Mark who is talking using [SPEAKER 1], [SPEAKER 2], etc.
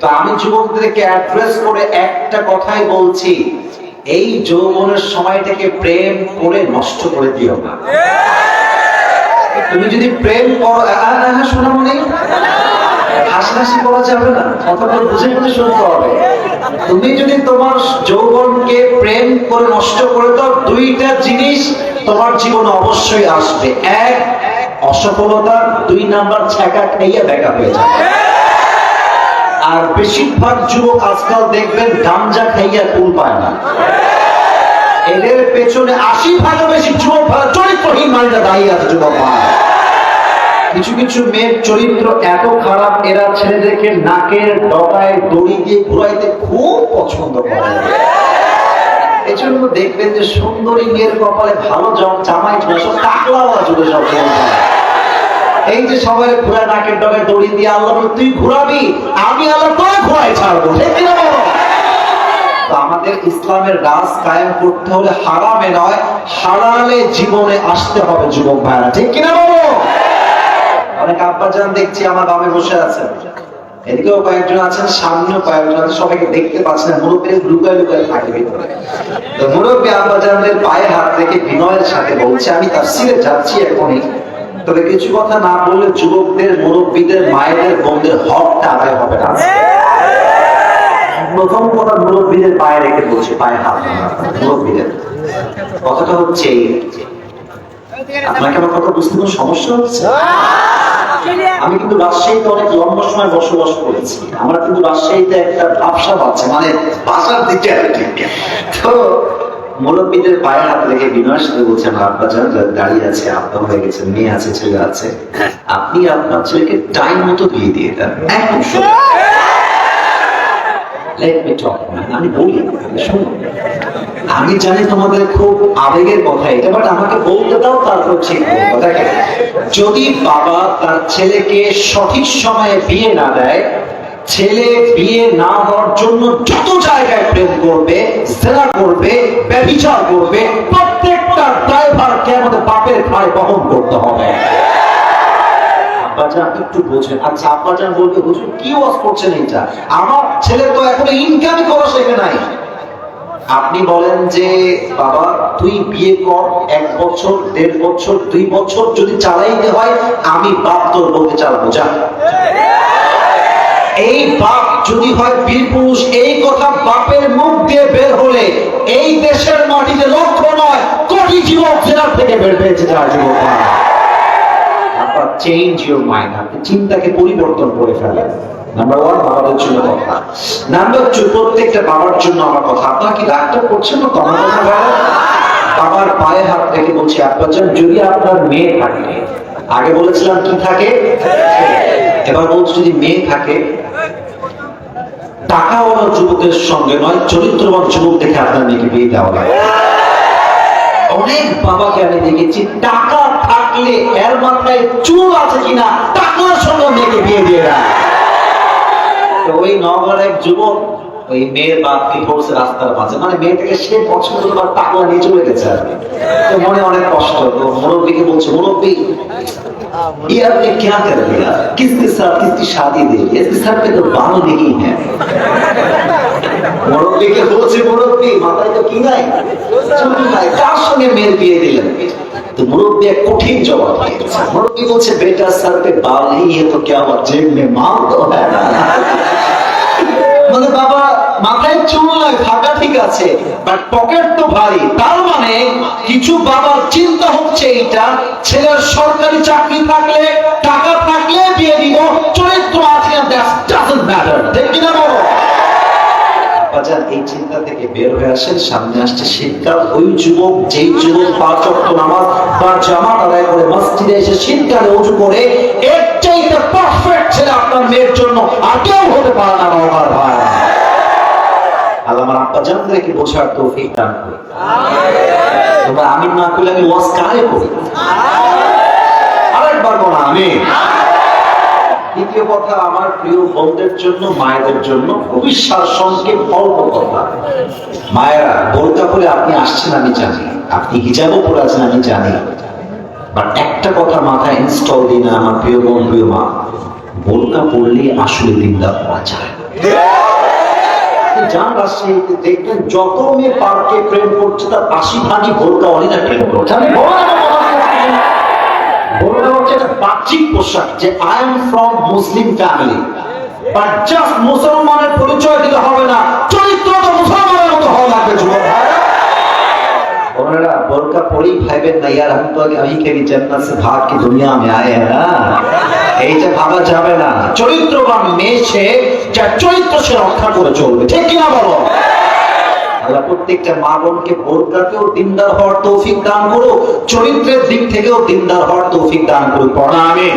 [SPEAKER 1] তো আমি যুবকদেরকে অ্যাড্রেস করে একটা কথাই বলছি, এই যৌবনের সময়টাকে প্রেম করে নষ্ট করে দিও না। তুমি যদি প্রেম করো হাসাহাসি করা যাবে না, কথাটা বুঝে বুঝে শুনতে হবে। তুমি যদি তোমার যৌবনকে প্রেম করে নষ্ট করে দাও, দুইটা জিনিস তোমার জীবনে অবশ্যই আসবে। এক, অসফলতা, দুই নাম্বার, ছ্যাঁকা খাইয়া ব্যাকা হয়ে যাবে। আর বেশিরভাগ যুবক আজকাল দেখবেন গাঞ্জা খাইয়া কুল পায় না। এদের পেছনে আশি ভাগের বেশি যুবক ভালো চরিত্রহীন মানুষরা দাঁড়িয়ে আছে যুবক কিছু কিছু মেয়ের চরিত্র এত খারাপ, এরা ছেলেদেরকে নাকের ডগায় দড়ি দিয়ে ঘুরাইতে খুব পছন্দ করে। এজন্য দেখবেন যে সুন্দরী মেয়ের কপালে ভালো জম জামাই বসে টাকলাওয়া জুড়ে সব। এই যে সবাই ঘুরা নাকের ডগায় দড়ি দিয়ে আল্লাহ তুই ঘুরাবি? আমি আল্লাহ তোর ঘুরাই ছাড়বো। আমাদের ইসলামের রাজ কায়েম করতে হলে হারামে নয় হারালে জীবনে আসতে হবে যুবক ভাইরা। ঠিক কিনা বলো? অনেক আব্বাজান দেখছি, আমার বামে বসে আছেন। এদিকেও কয়েকজন আছেন, সামনেও কয়েকজন আছেন, সবাইকে দেখতে পাচ্ছেন না মুরব্বী লুকায় লুকায় থাকে ভিতরে। তো মুরব্বী আব্বাজানদের পায়ে হাত রেখে বিনয়ের সাথে বলছে, আমি তার সিরে যাচ্ছি এখনই। তবে কিছু কথা না বললে যুবকদের, মুরব্বীদের, মায়েদের, বোনদের হকটা আদায় হবে না। প্রথম কথা মুরব্বীদের পায়ে রেখে বলছে, পায়ে হাত মুরব্বীদের। কথাটা হচ্ছে আপনাকে আমার কথা বুঝতে কোনো সমস্যা হচ্ছে? আমি কিন্তু রাজশাহীতে অনেক লম্বা সময় বসবাস করেছি। আমরা কিন্তু রাজশাহীতে একটা ভাবসাব আছে মানে বাসার দিকে আর কি। তো মুরব্বীদের পায়ে হাত রেখে বিনয়ের সাথে বলছে আমার আব্বা যান দাঁড়িয়ে আছে আব্বা হয়ে গেছে মেয়ে আছে ছেলে আছে আপনি আপনার ছেলেকে টাইম মতো বিয়ে দিয়ে দেন। একদম. আমি বলি আমি জানি তোমাদের খুব আবেগের কথা এটা বাট আমাকে বলতে দাও তারপর ঠিক দেখেন যদি বাবা তার ছেলেকে সঠিক সময়ে বিয়ে না দেয় ছেলে বিয়ে না হওয়ার জন্য যত জায়গায় প্রেম করবে জেলা করবে, ব্যভিচার করবে, প্রত্যেকটা ড্রাইভারকে আমাদের বাপের ঘাড়ে বহন করতে হবে। আচ্ছা কি আপনি বলেন যে, বাবা, তুই বিয়ে কর, এক বছর, দেড় বছর, দুই বছর যদি চালাইতে হয়, আমি বাপ তোর বলতে চালাবো। যা এই বাপ যদি হয় বীর পুরুষ, এই কথা বাপের মুখ দিয়ে বের হলে এই দেশের মাটিতে লক্ষ নয়, কোটি যুবক জেলার থেকে বের পেয়েছে যারা যুবক চেঞ্জ ইউর মাইন্ড আপনি চিন্তাকে পরিবর্তন করে ফেলেন। নাম্বার ওয়ান বাবাদের জন্য কথা। নাম্বার টু প্রত্যেকটা বাবার জন্য আমার কথা। আপনার কি রাগটা করছেন না? কথা বলেন? বাবার পায়ে হাত রেখে বলছি আব্বাজান যদি আপনার মেয়ে থাকে, আগে বলেছিলাম কি থাকে? এবার বলছি যদি মেয়ে থাকে টাকাওয়ালা যুবকের সঙ্গে নয়, চরিত্রবান যুবক দেখে আপনার মেয়েকে বিয়ে দেওয়া লাগে। অনেক বাবাকে আমি দেখেছি টাকা থাকলে এর মাথায় চুল আছে কিনা টাকার সঙ্গে মেয়েকে বিয়ে দিয়ে দেয়। ওই নগর এক যুবক, ওই মেয়ের বাপকে পড়ছে রাস্তার মাঝে। মানে মেয়েটাকে সে পছন্দ টাকা নিয়ে চলে গেছে আর মনে অনেক কষ্ট। তো মুরব্বীকে বলছে, মুরব্বী ये आपने क्या कर दिया किसके साथ किसकी शादी दे दी इसके सर पे तो बाल नहीं है মুরব্বীকে বলছে মুরব্বী মাথায় তো কি নাই চুল নাই কার সঙ্গে মেয়ের বিয়ে দিলেন তো মুরব্বী এক কঠিন জবাব দিয়েছে মুরব্বী বলছে বেটা सर पे बाल नहीं है तो क्या हुआ जेब में माल तो है ना মানে বাবা মাথায় চুল নাই ফাটা ঠিক আছে বাট পকেট তো ভারী তার মানে কিছু বাবার চিন্তা হচ্ছে এইটা ছেলের সরকারি চাকরি থাকলে টাকা থাকলে বিয়ে দিব চরিত্র আছে ডাজন্ট ম্যাটার ঠিক কিনা বলো? বাজার এই চিন্তা থেকে বের হয়ে আসেন সামনে আসছে শীতকাল ওই যুবক যেই যুবক পাঁচ অক্ট নামাজ বা জামাত আদায় করে মসজিদে এসে শীতকালে উঁচু করে এর চাইতে পারফেক্ট ছেলে আপনার মেয়ের জন্য আর কেউ হতে পারে না আমার ভাই। আল্লাহ আমার আব্বা জানদেরকে বোঝার তৌফিক দান করে তোমরা আমি না করলে আমি ওয়াজ কারে করি আরেকবার আমি দ্বিতীয় কথা, আমার প্রিয় জন্য, মায়েদের জন্য খুবই অল্প কথা। মায়েরা আপনি আসছেন আমি জানি। আপনি হিজাবও পরে আছেন আমি জানি। বাট একটা কথা মাথায় ইনস্টল দিন আমার প্রিয় বোন, প্রিয় মা। বোরকা পড়লে আসলে দিনদার পাওয়া যায় যান রাজশাহীতে দেখবেন যত মেয়ে পার্কে প্রেম করছে তার আশি ভাগই ভোরকা প্রেম করছে। আমি পোশাক যে I am from Muslim family মুসলমানের পরিচয় হবে না চরিত্র মুসলমানের মতো ভাইবেন আমি ভাগ দুনিয়া মে আয়ে হ্যাঁ हैं ना এই যে ভাবা যাবে না। চরিত্রবান মেয়ে সে চরিত্র সে রক্ষা করে চলবে। ঠিক কিনা বলো? আল্লাহ প্রত্যেকটা মা বোনকে বোরকাকেও দিনদার হওয়ার তৌফিক দান করো চরিত্রের দিক থেকেও দিনদার হওয়ার তৌফিক দান করুক। পড়া আমি